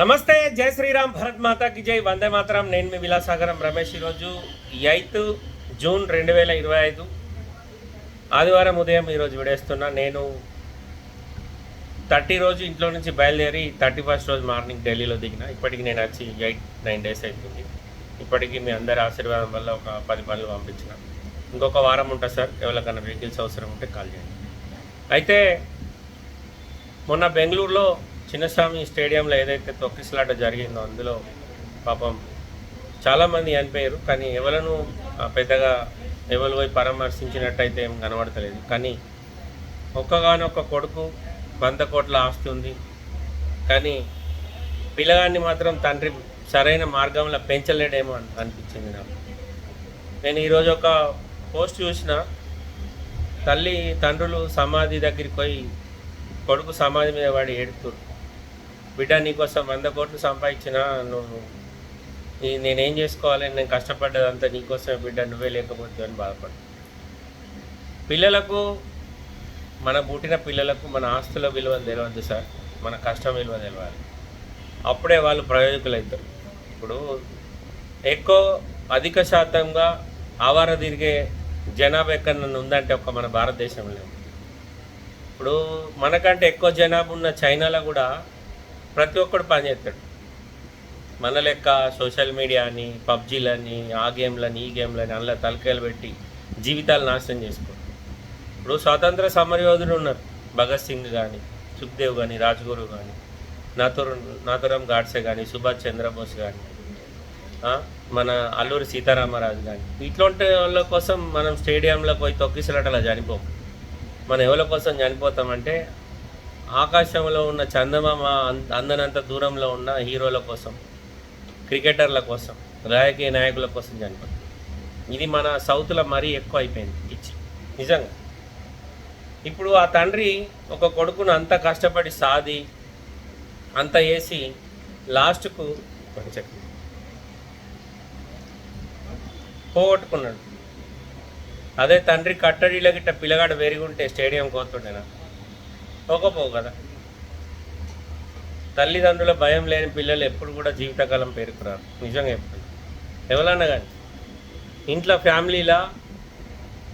నమస్తే జై శ్రీరామ్ భరత్ మాతాకి జై. వందే మాతరం. నేను మీ విలాసాగరం రమేష్ ఈరోజు ఎయిత్ జూన్ రెండు వేల ఇరవై ఐదు. ఆదివారం ఉదయం ఈరోజు విడేస్తున్నా. నేను థర్టీ రోజు ఇంట్లో నుంచి బయలుదేరి థర్టీ ఫస్ట్ రోజు మార్నింగ్ ఢిల్లీలో దిగిన. ఇప్పటికి నేను వచ్చి ఎయిట్ నైన్ డేస్ అవుతుంది ఇప్పటికి మీ అందరి ఆశీర్వాదం వల్ల ఒక పది పనులు పంపించిన. ఇంకొక వారం ఉంటుంది సార్. ఎవరికైనా వెహికల్స్ అవసరం ఉంటే కాల్ చేయండి. అయితే మొన్న బెంగళూరులో చిన్నస్వామి స్టేడియంలో ఏదైతే తొక్కిసలాట జరిగిందో అందులో పాపం చాలామంది చనిపోయారు కానీ ఎవలను పెద్దగా ఎవరు పోయి పరామర్శించినట్టయితే ఏం కనబడతలేదు. కానీ ఒక్కగానొక్క కొడుకు వంద కోట్ల ఆస్తి ఉంది. కానీ పిల్లగాన్ని మాత్రం తండ్రి సరైన మార్గంలో పెంచలేడేమో అని అనిపించింది నాకు. నేను ఈరోజు ఒక పోస్ట్ చూసిన తల్లి తండ్రులు సమాధి దగ్గరికి పోయి కొడుకు సమాధి మీద వాడి ఏడుతురు బిడ్డ నీకోసం వంద కోట్లు సంపాదించిన నువ్వు నేనేం చేసుకోవాలి? నేను కష్టపడ్డదంతా నీకోసమే బిడ్డ నువ్వే లేకపోతే అని బాధపడు. పిల్లలకు మన పుట్టిన పిల్లలకు మన ఆస్తుల విలువ తెలియదు సార్. మన కష్టం విలువ తెలియాలి అప్పుడే వాళ్ళు ప్రయోజకులు అవుతారు ఇప్పుడు ఎక్కువ అధిక శాతంగా ఆవార తిరిగే జనాభా ఎక్కడ ఉందంటే ఒక మన భారతదేశంలో. ఇప్పుడు మనకంటే ఎక్కువ జనాభా ఉన్న చైనాలో కూడా ప్రతి ఒక్కడు పనిచేస్తాడు మన లెక్క సోషల్ మీడియా అని పబ్జీలని ఆ గేమ్లని ఈ గేమ్లని అందులో తలకాయలు పెట్టి జీవితాలు నాశనం చేసుకో ఇప్పుడు స్వాతంత్ర సమరయోధులు ఉన్నారు. భగత్ సింగ్ కానీ సుఖ్దేవ్ కానీ రాజ్గురు కానీ నాథురం నాథురాం గాడ్సే కానీ సుభాష్ చంద్రబోస్ కానీ మన అల్లూరి సీతారామరాజు కానీ ఇట్లాంటి వాళ్ళ కోసం మనం స్టేడియంలో పోయి తొక్కిసలాటలా చనిపోం. మనం ఎవరి కోసం చనిపోతామంటే ఆకాశంలో ఉన్న చందమామ అం- అందనంత దూరంలో ఉన్న హీరోల కోసం క్రికెటర్ల కోసం రాజకీయ నాయకుల కోసం చనిపోతాం ఇది మన సౌత్లో మరీ ఎక్కువ అయిపోయింది పిచ్చి. నిజంగా. ఇప్పుడు ఆ తండ్రి ఒక కొడుకును అంత కష్టపడి సాది అంత వేసి లాస్ట్కు కొంచెం పోగొట్టుకున్నాడు. అదే తండ్రి కట్టడిలో గిట్ట పిల్లగాడు పెరిగుంటే స్టేడియం కోతుండేనా పోకపోవు కదా. తల్లిదండ్రుల భయం లేని పిల్లలు ఎప్పుడు కూడా జీవితకాలం పేరుకురారు. నిజంగా చెప్తాను ఎవరన్నా కానీ ఇంట్లో ఫ్యామిలీలా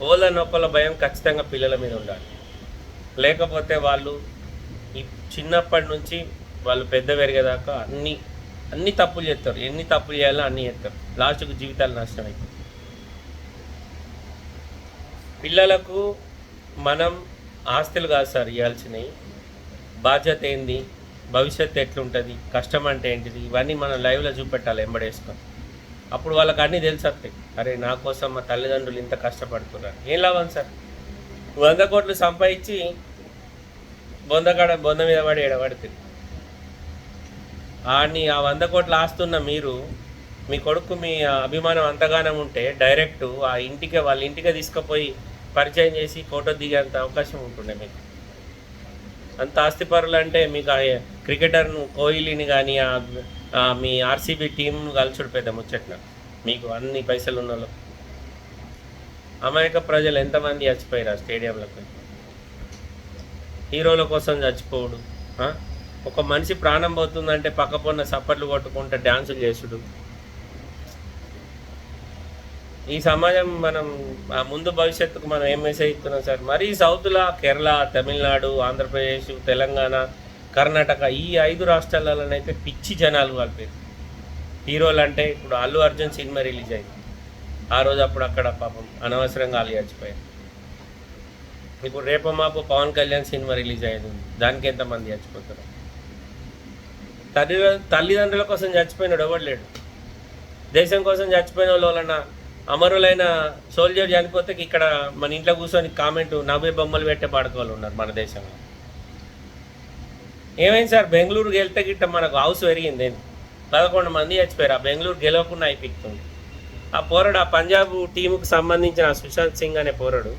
ఓల నొప్పల భయం ఖచ్చితంగా పిల్లల మీద ఉండాలి. లేకపోతే వాళ్ళు ఈ చిన్నప్పటి నుంచి వాళ్ళు పెద్ద పెరిగేదాకా అన్ని అన్ని తప్పులు చేస్తారు. ఎన్ని తప్పులు చేయాలో అన్ని చేస్తారు. లాస్ట్కు జీవితాలు నాశనం అయిపోతాయి. పిల్లలకు మనం ఆస్తులు కాదు సార్ ఇవ్వాల్సినవి. బాధ్యత ఏంది? భవిష్యత్తు ఎట్లుంటుంది? కష్టం అంటే ఏంటిది? ఇవన్నీ మనం లైవ్లో చూపెట్టాలి ఎంబడేసుకొని అప్పుడు వాళ్ళకి అన్నీ తెలిసొస్తాయి అరే నా కోసం మా తల్లిదండ్రులు ఇంత కష్టపడుతున్నారు. ఏం లాభం సార్? వంద కోట్లు సంపాదించి బొందకాడ బొంద మీద పడి ఎడబడుతుంది. ఆడిని ఆ వంద కోట్లు ఆస్తున్న మీరు మీ కొడుకు మీ అభిమానం అంతగానం ఉంటే డైరెక్ట్ ఆ ఇంటికి వాళ్ళ ఇంటికి తీసుకుపోయి పరిచయం చేసి ఫోటో దిగేంత అవకాశం ఉంటుండే మీకు? అంత ఆస్తిపరులు అంటే మీకు ఆ క్రికెటర్ను కోహ్లీని కానీ మీ ఆర్సీబీ టీంను కలిసి పెద్ద ముచ్చట్న. మీకు అన్ని పైసలు ఉన్న వాళ్ళు అమాయక ప్రజలు ఎంతమంది చచ్చిపోయారు ఆ స్టేడియంలకు? హీరోల కోసం చచ్చిపోవుడు ఒక మనిషి ప్రాణం పోతుందంటే పక్క పొన్న సప్పట్లు కొట్టుకుంటే డ్యాన్సులు చేసుడు. ఈ సమాజం మనం ముందు భవిష్యత్తుకు మనం ఏం మెసేజ్ ఇస్తున్నాం సార్? మరీ సౌత్లో కేరళ తమిళనాడు ఆంధ్రప్రదేశ్ తెలంగాణ కర్ణాటక ఈ ఐదు రాష్ట్రాలలోనైతే పిచ్చి జనాలు కలిపారు హీరోలు అంటే ఇప్పుడు అల్లు అర్జున్ సినిమా రిలీజ్ అయింది. ఆ రోజు అప్పుడు అక్కడ పాపం అనవసరంగా వాళ్ళు చచ్చిపోయారు. ఇప్పుడు రేపు మాపు పవన్ కళ్యాణ్ సినిమా రిలీజ్ అయ్యింది దానికి ఎంతమంది చచ్చిపోతారు? తల్లి తల్లిదండ్రుల కోసం చచ్చిపోయినాడు ఎవడు లేడు? దేశం కోసం చచ్చిపోయిన వాళ్ళు అమరులైన సోల్జర్ చనిపోతే ఇక్కడ మన ఇంట్లో కూర్చొని కామెంట్ నవ్వే బొమ్మలు పెట్టే పాడుకోవాలి ఉన్నారు మన దేశంలో. ఏమైంది సార్? బెంగళూరుకి వెళ్తే గిట్ట మనకు హౌస్ పెరిగింది. ఏంది పదకొండు మంది చచ్చిపోయారు. ఆ బెంగళూరు గెలవకుండా అయిపోతుంది. ఆ పోరాడు ఆ పంజాబ్ టీముకు సంబంధించిన సుశాంత్ సింగ్ అనే పోరాడు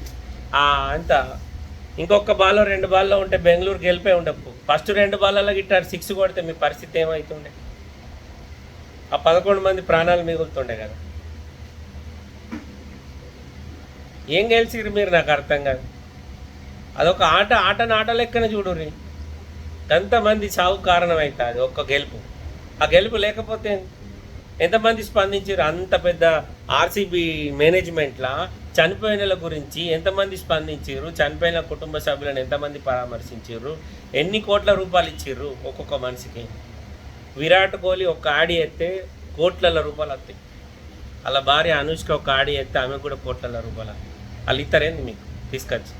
ఆ అంత ఇంకొక బాల్లో రెండు బాల్లో ఉంటే బెంగళూరు గెలిపే ఉండవు ఫస్ట్ రెండు బాల్లో గిట్ట సిక్స్ కొడితే మీ పరిస్థితి ఏమవుతుండే ఆ పదకొండు మంది ప్రాణాలు మిగులుతుండే కదా. ఏం గెలిచిరు మీరు నాకు అర్థం కాదు. అదొక ఆట ఆటను ఆట లెక్కన చూడుర్రి. ఎంతమంది చావు కారణం అవుతుంది ఒక్క గెలుపు. ఆ గెలుపు లేకపోతే ఎంతమంది స్పందించారు అంత పెద్ద ఆర్సీబీ మేనేజ్మెంట్లా చనిపోయినల గురించి ఎంతమంది స్పందించారు చనిపోయిన కుటుంబ సభ్యులను ఎంతమంది పరామర్శించారు ఎన్ని కోట్ల రూపాయలు ఇచ్చారు ఒక్కొక్క మనిషికి? విరాట్ కోహ్లీ ఒక ఆడి ఎత్తే కోట్ల రూపాయలు వస్తాయి అలా భార్య అనుష్క ఒక ఆడి ఎత్తే ఆమె కూడా కోట్ల రూపాయలు వస్తాయి. వాళ్ళు ఇస్తారేంది మీకు? తీసుకొచ్చి.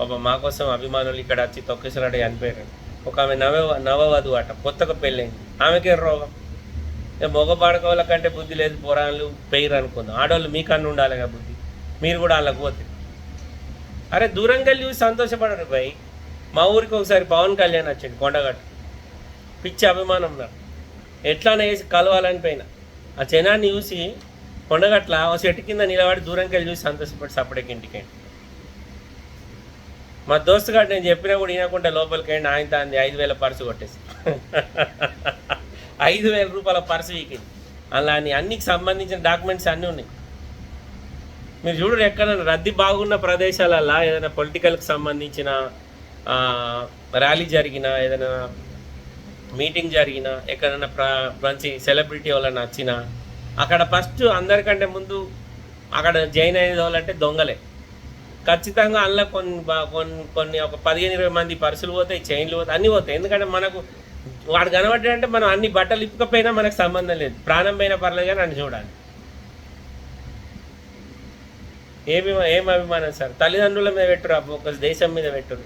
పాప మా కోసం అభిమానులు ఇక్కడ వచ్చి తొక్కేసలాడే అనిపోయారు ఒక ఆమె నవ నవవధు అట కొత్తగా పెళ్ళైంది. ఆమెకే రోగం? మగ బాడకవుల కంటే బుద్ధి లేదు పోరాళ్ళు పెయిర్ అనుకుందాం. ఆడవాళ్ళు మీకన్నా ఉండాలి కదా బుద్ధి. మీరు కూడా వాళ్ళకి పోతే. అరే దూరంగా వెళ్ళి చూసి సంతోషపడరు భయ్. మా ఊరికి ఒకసారి పవన్ కళ్యాణ్ వచ్చింది కొండగట్టు. పిచ్చి అభిమానం నాకు. ఎట్లానే వేసి కలవాలని పైన ఆ జనాన్ని చూసి కొండగట్ల ఒక చెట్టు కింద నిలబడి దూరంకి వెళ్ళి చూసి సంతోషపడి సపరేట్ ఇంటికి. మా దోస్తు గారు నేను చెప్పినా కూడా వినకుండా లోపలికి వెళ్ళి ఆయన తాంది ఐదు వేల పర్సు కొట్టేసి. ఐదు వేల రూపాయల పర్సు వీకింది. అలా అని అన్నికి సంబంధించిన డాక్యుమెంట్స్ అన్నీ ఉన్నాయి. మీరు చూడరు ఎక్కడైనా రద్దీ బాగున్న ప్రదేశాలల్లో ఏదైనా పొలిటికల్కి సంబంధించిన ర్యాలీ జరిగినా ఏదైనా మీటింగ్ జరిగినా ఎక్కడైనా ప్ర మంచి సెలబ్రిటీ వాళ్ళని వచ్చినా అక్కడ ఫస్ట్ అందరికంటే ముందు అక్కడ జైన్ అయ్యే వాళ్ళంటే దొంగలే. ఖచ్చితంగా అందులో కొన్ని కొన్ని కొన్ని ఒక పదిహేను ఇరవై మంది పర్సులు పోతాయి చైన్లు పోతాయి అన్నీ పోతాయి. ఎందుకంటే మనకు వాడు కనబడ్డాడంటే మనం అన్ని బట్టలు ఇప్పకపోయినా మనకు సంబంధం లేదు. ప్రాణం పోయినా పర్లేదు కానీ అని చూడాలి. ఏమి ఏం అభిమానం సార్? తల్లిదండ్రుల మీద పెట్టురు ఒక దేశం మీద పెట్టురు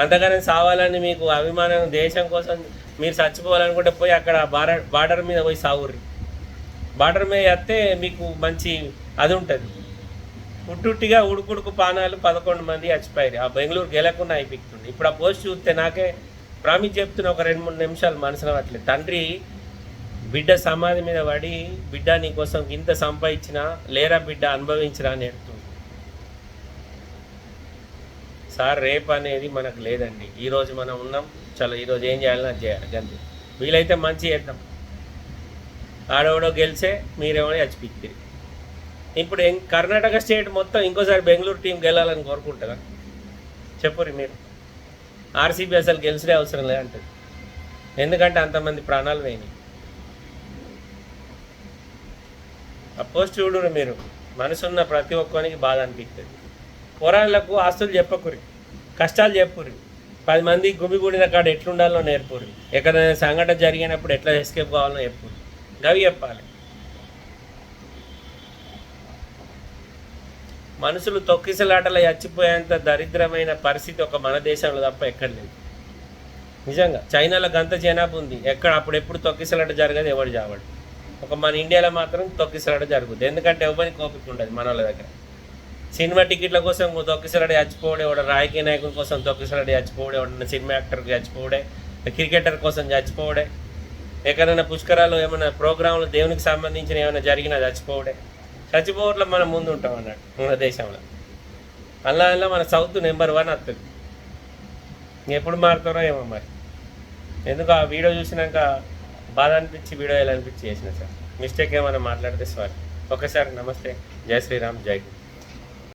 అంతగానే సావాలని మీకు అభిమానం దేశం కోసం మీరు చచ్చిపోవాలనుకుంటే పోయి అక్కడ బార్డర్ బార్డర్ మీద పోయి సావుర్రి. బార్డర్ మీద వేస్తే మీకు మంచి అది ఉంటుంది. పుట్టుట్టిగా ఉడుకుడుకు పానాలు పదకొండు మంది చచ్చిపోయారు. ఆ బెంగళూరు గెలకుండా అయిపోతుంది. ఇప్పుడు ఆ పోస్ట్ చూస్తే నాకే ప్రామిస్ చెప్తున్న ఒక రెండు మూడు నిమిషాలు మనసులో అట్లే తండ్రి బిడ్డ సమాధి మీద పడి బిడ్డ నీకోసం ఇంత సంపాదించినా లేరా బిడ్డ అనుభవించరా అని ఎడుతుంది సార్ రేపు అనేది మనకు లేదండి. ఈరోజు మనం ఉన్నాం. చాలా ఈరోజు ఏం చేయాలో అది చేయాలి. అంతే వీలైతే మంచి చేద్దాం. ఆడెవడో గెలిచే మీరేమో చచ్చిపిక్కిరి ఇప్పుడు కర్ణాటక స్టేట్ మొత్తం ఇంకోసారి బెంగళూరు టీం గెలాలని కోరుకుంటారా? చెప్పురి మీరు. ఆర్సీబీ అసలు గెలిచే అవసరం లేదంటది ఎందుకంటే అంతమంది ప్రాణాలు పోయినాయి ఆ పోస్ట్ చూడరు మీరు. మనసున్న ప్రతి ఒక్కరికి బాధ అనిపిస్తుంది. పోరాళ్ళకు ఆస్తులు చెప్పకురి కష్టాలు చెప్పురి పది మంది గుమిగూడిన కాడ ఎట్లుండాలో నేర్పురి ఎక్కడైనా సంఘటన జరిగినప్పుడు ఎట్లా ఎస్కేప్ కావాలో చెప్పురి గవి చెప్పాలి. మనుషులు తొక్కిసలాటలు చచ్చిపోయేంత దరిద్రమైన పరిస్థితి ఒక మన దేశంలో తప్ప ఎక్కడ లేదు. నిజంగా చైనాలో గంత జనాభా ఉంది. ఎక్కడ అప్పుడు ఎప్పుడు తొక్కిసలాట జరగదు ఎవడు చావడు. ఒక మన ఇండియాలో మాత్రం తొక్కిసలాట జరుగుతుంది ఎందుకంటే ఎవరికి కోపిక ఉండదు మన వాళ్ళ దగ్గర. సినిమా టికెట్ల కోసం తొక్కిసలాట చచ్చిపోవడే వాడు రాజకీయ నాయకుల కోసం తొక్కిసలాట చచ్చిపోవడే వాడు సినిమా యాక్టర్కి చచ్చిపోవడే క్రికెటర్ కోసం చచ్చిపోవడే. ఎక్కడైనా పుష్కరాలు ఏమైనా ప్రోగ్రాంలు దేవునికి సంబంధించిన ఏమైనా జరిగినా చచ్చిపోవడే. చచ్చిపోవట్లో మనం ముందు ఉంటాం అన్నట్టు మన దేశంలో. అలా అలా మన సౌత్ నెంబర్ వన్ వస్తుంది. ఎప్పుడు మారుతారో ఏమో మరి. ఎందుకు ఆ వీడియో చూసినాక బాధ అనిపించి వీడియో ఎలా అనిపించి చేసిన సార్? మిస్టేక్ ఏమైనా మాట్లాడితే సారీ. ఒకసారి నమస్తే. జై శ్రీరామ్ జై